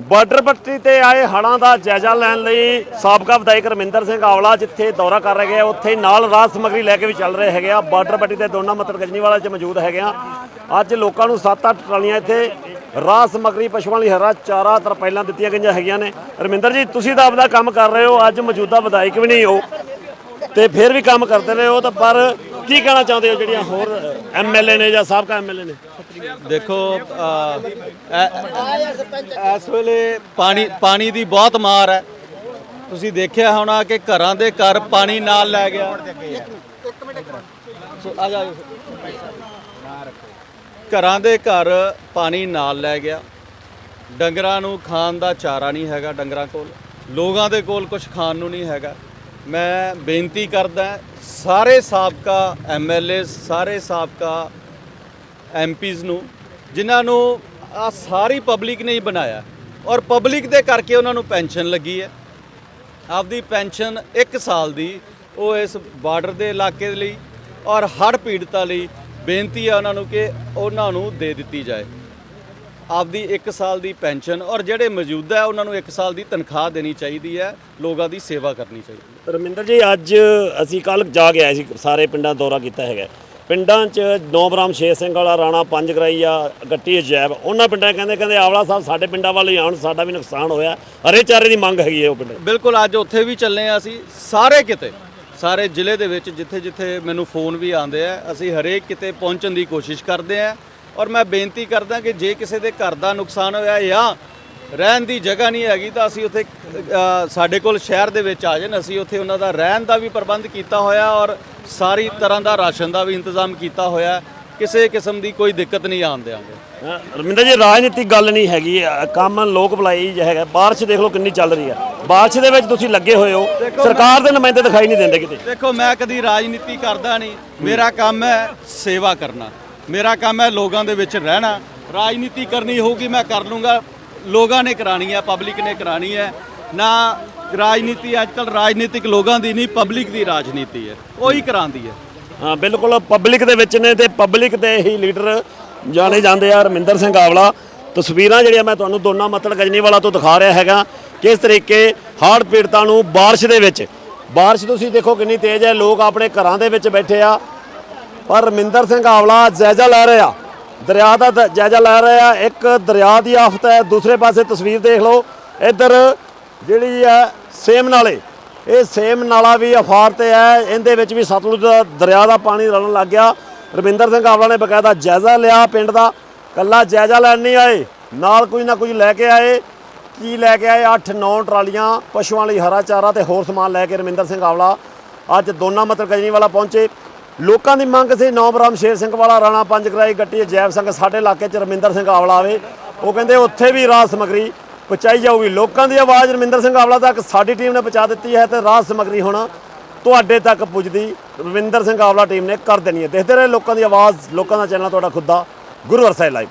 Border ਪੱਟੀ ਤੇ ਆਏ ਹੜ੍ਹਾਂ ਦਾ ਜਾਇਜ਼ਾ ਲੈਣ ਲਈ ਸਾਬਕਾ ਵਿਧਾਇਕ ਰਮਿੰਦਰ ਸਿੰਘ ਆਵਲਾ, ਜਿੱਥੇ ਦੌਰਾ ਕਰ ਰਹੇ ਆ, ਉੱਥੇ ਹੀ ਨਾਲ ਰਾਜ ਸਮਗਰੀ ਲੈ ਕੇ ਵੀ ਚੱਲ ਰਹੇ ਹੈਗੇ ਆ। ਬਾਰਡਰ ਪੱਟੀ ਤੇ ਦੋਨਾਂ ਮੱਤਰ ਗਜਨੀਵਾਲਾ 'ਚ ਮੌਜੂਦ ਹੈਗੇ ਆ। ਅੱਜ ਲੋਕਾਂ ਨੂੰ 7-8 ਟਰਾਲੀਆਂ ਇੱਥੇ ਰਾਜ ਸਮਗਰੀ ਪਸ਼ੂਆਂ ਲਈ ਹਰਾ ਚਾਰਾ ਤਰਪਾਈਲਾਂ ਦਿੱਤੀਆਂ ਗਈਆਂ ਹੈਗੀਆਂ ਨੇ। ਰਮਿੰਦਰ ਜੀ, ਤੁਸੀਂ ਤਾਂ ਆਪਦਾ ਕੰਮ ਕਰ ਰਹੇ ਹੋ, ਅੱਜ ਮੌਜੂਦਾ ਵਿਧਾਇਕ ਵੀ ਨਹੀਂ ਹੋ ਤੇ ਫਿਰ ਵੀ ਕੰਮ ਕਰਦੇ ਰਹੇ ਹੋ ਤਾਂ ਪਰ ਕੀ ਕਹਿਣਾ ਚਾਹੁੰਦੇ ਹੋ ਜਿਹੜੀਆਂ ਹੋਰ ਐਮਐਲਏ ਨੇ ਜਾਂ ਸਾਬਕਾ ਐਮਐਲਏ ਨੇ? ਦੇਖੋ ਅ, ਐ- ਇਸ ਵੇਲੇ ਪਾਣੀ ਪਾਣੀ ਦੀ ਬਹੁਤ ਮਾਰ ਹੈ। ਤੁਸੀਂ ਦੇਖਿਆ ਹੋਣਾ ਕਿ ਘਰਾਂ ਦੇ ਘਰ ਪਾਣੀ ਨਾਲ ਲੈ ਗਿਆ। ਸੋ ਆ ਜਾ ਘਰਾਂ ਦੇ ਘਰ ਪਾਣੀ ਨਾਲ ਲੈ ਗਿਆ। ਡੰਗਰਾਂ ਨੂੰ ਖਾਣ ਦਾ ਚਾਰਾ ਨਹੀਂ ਹੈਗਾ ਡੰਗਰਾਂ ਕੋਲ। ਲੋਕਾਂ ਦੇ ਕੋਲ ਕੁਝ ਖਾਣ ਨੂੰ ਨਹੀਂ ਹੈਗਾ। ਮੈਂ ਬੇਨਤੀ ਕਰਦਾ ਸਾਰੇ ਸਾਬਕਾ ਐਮਐਲਏ ਸਾਰੇ ਸਾਬਕਾ ਐਮਪੀਜ਼ ਨੂੰ, ਜਿਨ੍ਹਾਂ ਨੂੰ ਆ ਸਾਰੀ ਪਬਲਿਕ ਨੇ ਹੀ ਬਣਾਇਆ। ਔਰ ਪਬਲਿਕ ਦੇ ਕਰਕੇ ਉਹਨਾਂ ਨੂੰ ਪੈਨਸ਼ਨ ਲੱਗੀ ਹੈ। ਆਪਦੀ ਪੈਨਸ਼ਨ 1 ਸਾਲ ਦੀ, ਉਹ ਇਸ ਬਾਰਡਰ ਦੇ ਇਲਾਕੇ ਦੇ ਲਈ ਔਰ ਹੜ੍ਹ ਪੀੜਤਾਂ ਲਈ ਬੇਨਤੀ ਹੈ ਉਹਨਾਂ ਨੂੰ ਕਿ ਉਹਨਾਂ ਨੂੰ ਦੇ ਦਿੱਤੀ ਜਾਏ। ਆਪਦੀ 1 ਸਾਲ ਦੀ ਪੈਨਸ਼ਨ ਔਰ ਜਿਹੜੇ ਮੌਜੂਦਾ ਹੈ ਉਹਨਾਂ ਨੂੰ 1 ਸਾਲ ਦੀ ਤਨਖਾਹ ਦੇਣੀ ਚਾਹੀਦੀ ਹੈ ਲੋਕਾਂ ਦੀ ਸੇਵਾ ਕਰਨੀ ਚਾਹੀਦੀ ਹੈ। ਰਮਿੰਦਰ ਜੀ ਅੱਜ ਅਸੀਂ ਕੱਲ ਜਾ ਕੇ ਆਏ ਸੀ ਸਾਰੇ ਪਿੰਡਾਂ ਦਾ ਦੌਰਾ ਕੀਤਾ ਹੈਗਾ। ਪਿੰਡਾਂ 'ਚ ਨੌਬਰਾਮ ਛੇ ਸਿੰਘ ਵਾਲਾ ਰਾਣਾ ਪੰਜ ਗਰਾਈਆ ਗੱਟੀ ਅਜੈਬ ਉਹਨਾਂ ਪਿੰਡਾਂ ਕਹਿੰਦੇ ਕਹਿੰਦੇ ਆਵਲਾ ਸਾਹਿਬ ਸਾਡੇ ਪਿੰਡਾਂ ਵੱਲ ਹੀ ਆਉਣ ਸਾਡਾ ਵੀ ਨੁਕਸਾਨ ਹੋਇਆ। ਹਰੇ ਚਾਰੇ ਦੀ ਮੰਗ ਹੈਗੀ ਹੈ ਉਹ ਪਿੰਡ। ਬਿਲਕੁਲ ਅੱਜ ਉੱਥੇ ਵੀ ਚੱਲੇ ਆ ਅਸੀਂ ਸਾਰੇ ਕਿਤੇ ਸਾਰੇ ਜ਼ਿਲ੍ਹੇ ਦੇ ਵਿੱਚ ਜਿੱਥੇ ਜਿੱਥੇ ਮੈਨੂੰ ਫੋਨ ਵੀ ਆਉਂਦੇ ਆ ਅਸੀਂ ਹਰੇਕ ਕਿਤੇ ਪਹੁੰਚਣ ਦੀ ਕੋਸ਼ਿਸ਼ ਕਰਦੇ ਆ ਔਰ ਮੈਂ ਬੇਨਤੀ ਕਰਦਾ ਕਿ ਜੇ ਕਿਸੇ ਦੇ ਘਰ ਦਾ ਨੁਕਸਾਨ ਹੋਇਆ ਜਾਂ ਰਹਿਣ ਦੀ ਜਗ੍ਹਾ ਨਹੀਂ ਹੈਗੀ ਤਾਂ ਅਸੀਂ ਉੱਥੇ ਸਾਡੇ ਕੋਲ ਸ਼ਹਿਰ ਦੇ ਵਿੱਚ ਆ ਜਾਣ। ਅਸੀਂ ਉੱਥੇ ਉਹਨਾਂ ਦਾ ਰਹਿਣ ਦਾ ਵੀ ਪ੍ਰਬੰਧ ਕੀਤਾ ਹੋਇਆ ਔਰ ਸਾਰੀ ਤਰ੍ਹਾਂ ਦਾ ਰਾਸ਼ਨ ਦਾ ਵੀ ਇੰਤਜ਼ਾਮ ਕੀਤਾ ਹੋਇਆ। ਕਿਸੇ ਕਿਸਮ ਦੀ ਕੋਈ ਦਿੱਕਤ ਨਹੀਂ ਆਉਣ ਦਿਆਂਗੇ। ਹਾਂ, ਰਮਿੰਦਰ ਜੀ ਰਾਜਨੀਤਿਕ ਗੱਲ ਨਹੀਂ ਹੈਗੀ। ਕੰਮ ਲੋਕ ਭਲਾਈ ਹੈਗਾ। ਬਾਰਿਸ਼ ਦੇਖ ਲਓ ਕਿੰਨੀ ਚੱਲ ਰਹੀ ਹੈ ਬਾਰਿਸ਼ ਦੇ ਵਿੱਚ ਤੁਸੀਂ ਲੱਗੇ ਹੋਏ ਹੋ। ਸਰਕਾਰ ਦੇ ਨੁਮਾਇੰਦੇ ਦਿਖਾਈ ਨਹੀਂ ਦਿੰਦੇ ਕਿਤੇ। ਦੇਖੋ ਮੈਂ ਕਦੀ ਰਾਜਨੀਤੀ ਕਰਦਾ ਨਹੀਂ। ਮੇਰਾ ਕੰਮ ਹੈ ਸੇਵਾ ਕਰਨਾ। ਮੇਰਾ ਕੰਮ ਹੈ ਲੋਕਾਂ ਦੇ ਵਿੱਚ ਰਹਿਣਾ। ਰਾਜਨੀਤੀ ਕਰਨੀ ਹੋਊਗੀ, ਮੈਂ ਕਰ ਲੂੰਗਾ। ਲੋਕਾਂ ਨੇ ਕਰਾਣੀ ਹੈ ਪਬਲਿਕ ਨੇ ਕਰਾਣੀ ਹੈ। ਨਾ ਰਾਜਨੀਤੀ ਅੱਜ ਅੱਜਕੱਲ ਰਾਜਨੀਤਿਕ ਲੋਕਾਂ ਦੀ ਨਹੀਂ ਪਬਲਿਕ ਦੀ ਰਾਜਨੀਤੀ ਹੈ। ਉਹੀ ਕਰਾਉਂਦੀ ਹੈ। ਹਾਂ, ਬਿਲਕੁਲ। ਪਬਲਿਕ ਦੇ ਵਿੱਚ ਨੇ ਤੇ ਪਬਲਿਕ ਦੇ ਹੀ ਲੀਡਰ ਜਾਣੇ ਜਾਂਦੇ ਆ ਰਮਿੰਦਰ ਸਿੰਘ ਆਵਲਾ। ਤਸਵੀਰਾਂ ਜਿਹੜੀਆਂ ਮੈਂ ਤੁਹਾਨੂੰ ਦੋਨਾਂ ਮਤਲਬ ਗਜਨੀਵਾਲਾ ਤੋਂ ਦਿਖਾ ਰਿਹਾ ਹੈਗਾ, ਕਿਸ ਤਰੀਕੇ ਹੜ੍ਹ ਪੀੜਤਾਂ ਨੂੰ ਬਾਰਿਸ਼ ਦੇ ਵਿੱਚ, ਬਾਰਿਸ਼ ਤੁਸੀਂ ਦੇਖੋ ਕਿੰਨੀ ਤੇਜ਼ ਹੈ। ਲੋਕ ਆਪਣੇ ਘਰਾਂ ਦੇ ਵਿੱਚ ਬੈਠੇ ਆ। ਪਰ ਰਮਿੰਦਰ ਸਿੰਘ ਆਵਲਾ ਜਾਇਜ਼ਾ ਲੈ ਰਿਹਾ। ਦਰਿਆ ਦਾ ਦ- ਜਾਇਜ਼ਾ ਲੈ ਰਿਹਾ। ਇੱਕ ਦਰਿਆ ਦੀ ਆਫਤ ਹੈ। ਦੂਸਰੇ ਪਾਸੇ ਤਸਵੀਰ ਦੇਖ ਲਓ। ਇੱਧਰ ਜਿਹੜੀ ਹੈ ਸੇਮ ਨਾਲੇ। ਇਹ ਸੇਮ ਨਾਲਾ ਵੀ ਅਫਾਰ ਤੇ ਹੈ। ਇਹਦੇ ਵਿੱਚ ਵੀ ਸਤਲੁਜ ਦਾ ਦਰਿਆ ਦਾ ਪਾਣੀ ਰਲਣ ਲੱਗ ਗਿਆ। ਰਮਿੰਦਰ ਸਿੰਘ ਆਵਲਾ ਨੇ ਬਕਾਇਦਾ ਜਾਇਜ਼ਾ ਲਿਆ ਪਿੰਡ ਦਾ। ਕੱਲਾ ਜਾਇਜ਼ਾ ਲੈਣ ਨਹੀਂ ਆਏ। ਨਾਲ ਕੁਝ ਨਾ ਕੁਝ ਲੈ ਕੇ ਆਏ। ਕੀ ਲੈ ਕੇ ਆਏ? 8-9 ਟਰਾਲੀਆਂ, ਪਸ਼ੂਆਂ ਲਈ ਹਰਾ ਚਾਰਾ ਤੇ ਹੋਰ ਸਮਾਨ ਲੈ ਕੇ ਰਮਿੰਦਰ ਸਿੰਘ ਆਵਲਾ ਅੱਜ ਦੋਨਾਂ ਮਤਲਬ ਗਜਨੀ ਵਾਲਾ ਪਹੁੰਚੇ। ਲੋਕਾਂ ਦੀ ਮੰਗ ਸੀ ਨੌਬਰਾਮ ਸ਼ੇਰ ਸਿੰਘ ਵਾਲਾ, ਰਾਣਾ ਪੰਜ ਕਰਾਈ ਗੱਟੀ, ਜੈਬ ਸਿੰਘ ਸਾਡੇ ਇਲਾਕੇ 'ਚ, ਰਮਿੰਦਰ ਸਿੰਘ ਆਵਲਾ ਆਵੇ। ਉਹ ਕਹਿੰਦੇ, ਉੱਥੇ ਵੀ ਰਾਜ ਸਮਗਰੀ ਪਹੁੰਚਾਈ ਜਾਊਗੀ। ਲੋਕਾਂ ਦੀ ਆਵਾਜ਼ ਰਮਿੰਦਰ ਸਿੰਘ ਆਵਲਾ ਤੱਕ ਸਾਡੀ ਟੀਮ ਨੇ ਪਹੁੰਚਾ ਦਿੱਤੀ ਹੈ ਤੇ ਰਾਜ ਸਮਗਰੀ ਹੁਣ ਤੁਹਾਡੇ ਤੱਕ ਪੁੱਜਦੀ, ਰਵਿੰਦਰ ਸਿੰਘ ਆਵਲਾ ਟੀਮ ਨੇ ਕਰ ਦੇਣੀ ਹੈ। ਦੇਖਦੇ ਰਹੇ ਲੋਕਾਂ ਦੀ ਆਵਾਜ਼, ਲੋਕਾਂ ਦਾ ਚੈਨਲ ਤੁਹਾਡਾ ਖੁਦ। ਦਾ ਗੁਰੂ ਵਰਸਾਏ ਲਾਈਵ